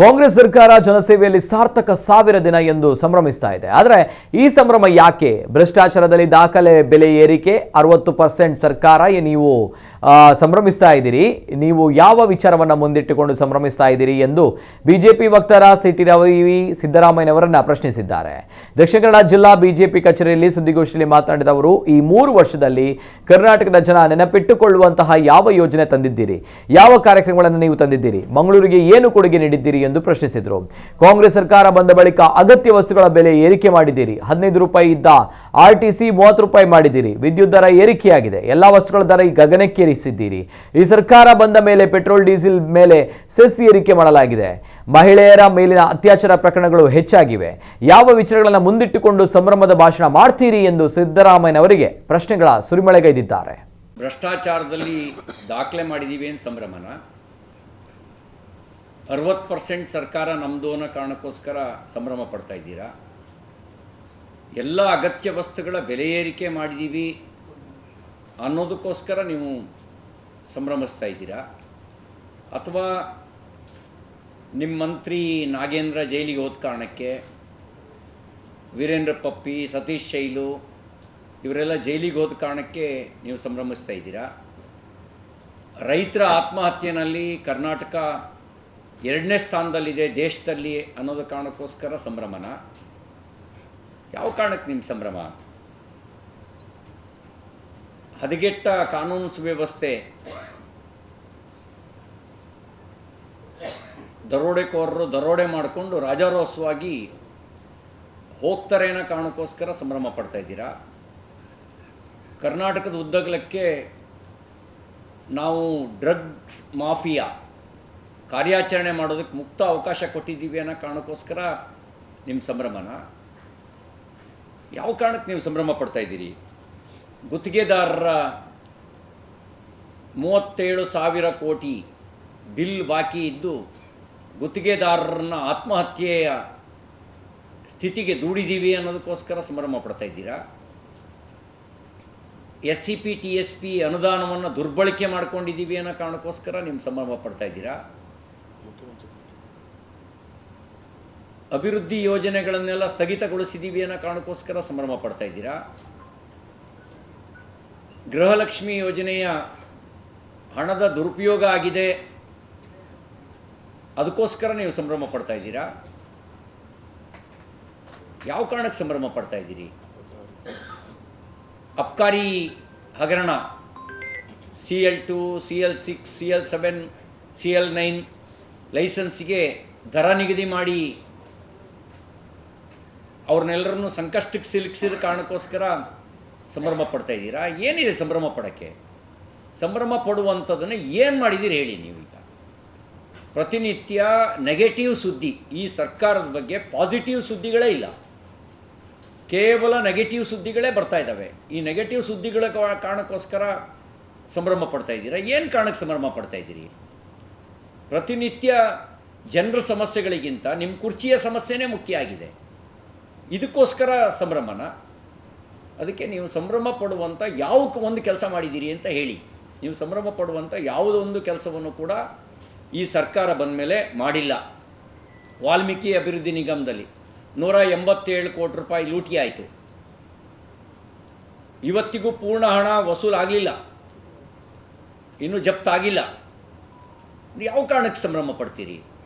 ಕಾಂಗ್ರೆಸ್ ಸರ್ಕಾರ ಜನಸೇವೆಯಲ್ಲಿ ಸಾರ್ಥಕ ಸಾವಿರ ದಿನ ಎಂದು ಸಂಭ್ರಮಿಸ್ತಾ ಇದೆ. ಆದರೆ ಈ ಸಂಭ್ರಮ ಯಾಕೆ? ಭ್ರಷ್ಟಾಚಾರದಲ್ಲಿ ದಾಖಲೆ ಬೆಲೆ ಏರಿಕೆ, ಅರವತ್ತು ಪರ್ಸೆಂಟ್ ಸರ್ಕಾರ ನೀವು ಸಂಭ್ರಮಿಸ್ತಾ ಇದ್ದೀರಿ. ನೀವು ಯಾವ ವಿಚಾರವನ್ನ ಮುಂದಿಟ್ಟುಕೊಂಡು ಸಂಭ್ರಮಿಸ್ತಾ ಇದ್ದೀರಿ ಎಂದು ಬಿಜೆಪಿ ವಕ್ತಾರ ಸಿಟಿ ರವಿ ಸಿದ್ದರಾಮಯ್ಯನವರನ್ನ ಪ್ರಶ್ನಿಸಿದ್ದಾರೆ. ದಕ್ಷಿಣ ಕನ್ನಡ ಜಿಲ್ಲಾ ಬಿಜೆಪಿ ಕಚೇರಿಯಲ್ಲಿ ಸುದ್ದಿಗೋಷ್ಠಿಯಲ್ಲಿ ಮಾತನಾಡಿದ ಅವರು, ಈ ಮೂರು ವರ್ಷದಲ್ಲಿ ಕರ್ನಾಟಕದ ಜನ ನೆನಪಿಟ್ಟುಕೊಳ್ಳುವಂತಹ ಯಾವ ಯೋಜನೆ ತಂದಿದ್ದೀರಿ? ಯಾವ ಕಾರ್ಯಕ್ರಮಗಳನ್ನು ನೀವು ತಂದಿದ್ದೀರಿ? ಮಂಗಳೂರಿಗೆ ಏನು ಕೊಡುಗೆ ನೀಡಿದ್ದೀರಿ ಎಂದು ಪ್ರಶ್ನಿಸಿದರು. ಕಾಂಗ್ರೆಸ್ ಸರ್ಕಾರ ಬಂದ ಬಳಿಕ ಅಗತ್ಯ ವಸ್ತುಗಳ ಬೆಲೆ ಏರಿಕೆ ಮಾಡಿದ್ದೀರಿ. ಹದಿನೈದು ರೂಪಾಯಿ ಇದ್ದ ಆರ್ ಟಿ ಸಿ ಮೂವತ್ತು ರೂಪಾಯಿ ಮಾಡಿದ್ದೀರಿ. ವಿದ್ಯುತ್ ದರ ಏರಿಕೆಯಾಗಿದೆ. ಎಲ್ಲಾ ವಸ್ತುಗಳ ದರ ಈ ಗಗನಕ್ಕೇರಿಸಿದ್ದೀರಿ ಈ ಸರ್ಕಾರ ಬಂದ ಮೇಲೆ ಪೆಟ್ರೋಲ್, ಡೀಸೆಲ್ ಮೇಲೆ ಸೆಸ್ ಏರಿಕೆ ಮಾಡಲಾಗಿದೆ. ಮಹಿಳೆಯರ ಮೇಲಿನ ಅತ್ಯಾಚಾರ ಪ್ರಕರಣಗಳು ಹೆಚ್ಚಾಗಿವೆ. ಯಾವ ವಿಚಾರಗಳನ್ನು ಮುಂದಿಟ್ಟುಕೊಂಡು ಸಂಭ್ರಮದ ಭಾಷಣ ಮಾಡ್ತೀರಿ ಎಂದು ಸಿದ್ದರಾಮಯ್ಯನವರಿಗೆ ಪ್ರಶ್ನೆಗಳ ಸುರಿಮಳೆಗೈದಿದ್ದಾರೆ. ಭ್ರಷ್ಟಾಚಾರದಲ್ಲಿ ದಾಖಲೆ ಮಾಡಿದ್ದೀವಿ ಏನು ಸಂಭ್ರಮನ? ಅರವತ್ತು ಪರ್ಸೆಂಟ್ ಸರ್ಕಾರ ನಮ್ಮದು ಅನ್ನೋ ಕಾರಣಕ್ಕೋಸ್ಕರ ಸಂಭ್ರಮ ಪಡ್ತಾ ಇದ್ದೀರಾ? ಎಲ್ಲ ಅಗತ್ಯ ವಸ್ತುಗಳ ಬೆಲೆ ಏರಿಕೆ ಮಾಡಿದ್ದೀವಿ ಅನ್ನೋದಕ್ಕೋಸ್ಕರ ನೀವು ಸಂಭ್ರಮಿಸ್ತಾ ಇದ್ದೀರಾ? ಅಥವಾ ನಿಮ್ಮ ಮಂತ್ರಿ ನಾಗೇಂದ್ರ ಜೈಲಿಗೆ ಹೋದ ಕಾರಣಕ್ಕೆ ವೀರೇಂದ್ರ ಪಪ್ಪಿ, ಸತೀಶ್ ಶೈಲು ಇವರೆಲ್ಲ ಜೈಲಿಗೆ ಹೋದ ಕಾರಣಕ್ಕೆ ನೀವು ಸಂಭ್ರಮಿಸ್ತಾ ಇದ್ದೀರಾ? ರೈತರ ಆತ್ಮಹತ್ಯೆನಲ್ಲಿ ಕರ್ನಾಟಕ ಎರಡನೇ ಸ್ಥಾನದಲ್ಲಿದೆ ದೇಶದಲ್ಲಿ ಅನ್ನೋದು ಕಾರಣಕ್ಕೋಸ್ಕರ ಸಂಭ್ರಮನ? ಯಾವ ಕಾರಣಕ್ಕೆ ನಿಮ್ಮ ಸಂಭ್ರಮ? ಹದಗೆಟ್ಟ ಕಾನೂನು ಸುವ್ಯವಸ್ಥೆ. ದರೋಡೆಕೋರರು ದರೋಡೆ ಮಾಡಿಕೊಂಡು ರಾಜಾರೋಸವಾಗಿ ಹೋಗ್ತಾರೆ ಅನ್ನೋ ಕಾರಣಕ್ಕೋಸ್ಕರ ಸಂಭ್ರಮ ಪಡ್ತಾ ಇದ್ದೀರಾ? ಕರ್ನಾಟಕದ ಉದ್ದಗಲಕ್ಕೆ ನಾವು ಡ್ರಗ್ಸ್ ಮಾಫಿಯಾ ಕಾರ್ಯಾಚರಣೆ ಮಾಡೋದಕ್ಕೆ ಮುಕ್ತ ಅವಕಾಶ ಕೊಟ್ಟಿದ್ದೀವಿ ಅನ್ನೋ ಕಾರಣಕ್ಕೋಸ್ಕರ ನಿಮ್ಮ ಸಂಭ್ರಮನ? ಯಾವ ಕಾರಣಕ್ಕೆ ನೀವು ಸಂಭ್ರಮ ಪಡ್ತಾ ಇದ್ದೀರಿ? ಗುತ್ತಿಗೆದಾರರ ಮೂವತ್ತೇಳು ಸಾವಿರ ಕೋಟಿ ಬಿಲ್ ಬಾಕಿ ಇದ್ದು ಗುತ್ತಿಗೆದಾರರನ್ನ ಆತ್ಮಹತ್ಯೆಯ ಸ್ಥಿತಿಗೆ ದೂಡಿದ್ದೀವಿ ಅನ್ನೋದಕ್ಕೋಸ್ಕರ ಸಂಭ್ರಮ ಪಡ್ತಾ ಇದ್ದೀರಾ? S C P T S P ಅನುದಾನವನ್ನು ದುರ್ಬಳಕೆ ಮಾಡ್ಕೊಂಡಿದ್ದೀವಿ ಅನ್ನೋ ಕಾರಣಕ್ಕೋಸ್ಕರ ನಿಮ್ಮ ಸಂಭ್ರಮ ಪಡ್ತಾ ಇದ್ದೀರಾ? ಅಭಿವೃದ್ಧಿ ಯೋಜನೆಗಳನ್ನೆಲ್ಲ ಸ್ಥಗಿತಗೊಳಿಸಿದ್ದೀವಿ ಅನ್ನೋ ಕಾರಣಕ್ಕೋಸ್ಕರ ಸಂಭ್ರಮ ಪಡ್ತಾ ಇದ್ದೀರಾ? ಗೃಹಲಕ್ಷ್ಮಿ ಯೋಜನೆಯ ಹಣದ ದುರುಪಯೋಗ ಆಗಿದೆ. ಅದಕ್ಕೋಸ್ಕರ ನೀವು ಸಂಭ್ರಮ ಪಡ್ತಾ ಇದ್ದೀರಾ? ಯಾವ ಕಾರಣಕ್ಕೆ ಸಂಭ್ರಮ ಪಡ್ತಾ ಇದ್ದೀರಿ? ಅಬ್ಕಾರಿ ಹಗರಣ C L two C L six C L seven C L nine ಲೈಸೆನ್ಸ್ಗೆ ದರ ನಿಗದಿ ಮಾಡಿ ಅವ್ರನ್ನೆಲ್ಲರನ್ನು ಸಂಕಷ್ಟಕ್ಕೆ ಸಿಲುಕಿಸಿದ ಕಾರಣಕ್ಕೋಸ್ಕರ ಸಂಭ್ರಮ ಪಡ್ತಾ ಇದ್ದೀರಾ? ಏನಿದೆ ಸಂಭ್ರಮ ಪಡೋಕ್ಕೆ? ಸಂಭ್ರಮ ಪಡುವಂಥದ್ದನ್ನು ಏನು ಮಾಡಿದ್ದೀರಿ ಹೇಳಿ ನೀವೀಗ? ಪ್ರತಿನಿತ್ಯ ನೆಗೆಟಿವ್ ಸುದ್ದಿ, ಈ ಸರ್ಕಾರದ ಬಗ್ಗೆ ಪಾಸಿಟಿವ್ ಸುದ್ದಿಗಳೇ ಇಲ್ಲ. ಕೇವಲ ನೆಗೆಟಿವ್ ಸುದ್ದಿಗಳೇ ಬರ್ತಾ ಇದ್ದಾವೆ. ಈ ನೆಗೆಟಿವ್ ಸುದ್ದಿಗಳ ಕಾರಣಕ್ಕೋಸ್ಕರ ಸಂಭ್ರಮ ಪಡ್ತಾ ಇದ್ದೀರಾ? ಏನು ಕಾರಣಕ್ಕೆ ಸಂಭ್ರಮ ಪಡ್ತಾ ಇದ್ದೀರಿ? ಪ್ರತಿನಿತ್ಯ ಜನರ ಸಮಸ್ಯೆಗಳಿಗಿಂತ ನಿಮ್ಮ ಕುರ್ಚಿಯ ಸಮಸ್ಯೆನೇ ಮುಖ್ಯ ಆಗಿದೆ. ಇದಕ್ಕೋಸ್ಕರ ಸಂಭ್ರಮನ? ಅದಕ್ಕೆ ನೀವು ಸಂಭ್ರಮ ಪಡುವಂಥ ಯಾವ ಒಂದು ಕೆಲಸ ಮಾಡಿದ್ದೀರಿ ಅಂತ ಹೇಳಿ. ನೀವು ಸಂಭ್ರಮ ಪಡುವಂಥ ಯಾವುದೊಂದು ಕೆಲಸವನ್ನು ಕೂಡ ಈ ಸರ್ಕಾರ ಬಂದ ಮೇಲೆ ಮಾಡಿಲ್ಲ. ವಾಲ್ಮೀಕಿ ಅಭಿವೃದ್ಧಿ ನಿಗಮದಲ್ಲಿ ನೂರ ಎಂಬತ್ತೇಳು ಕೋಟಿ ರೂಪಾಯಿ ಲೂಟಿ ಆಯಿತು. ಇವತ್ತಿಗೂ ಪೂರ್ಣ ಹಣ ವಸೂಲಾಗಲಿಲ್ಲ. ಇನ್ನೂ ಜಪ್ತಾಗಿಲ್ಲ. ಯಾವ ಕಾರಣಕ್ಕೆ ಸಂಭ್ರಮ ಪಡ್ತೀರಿ?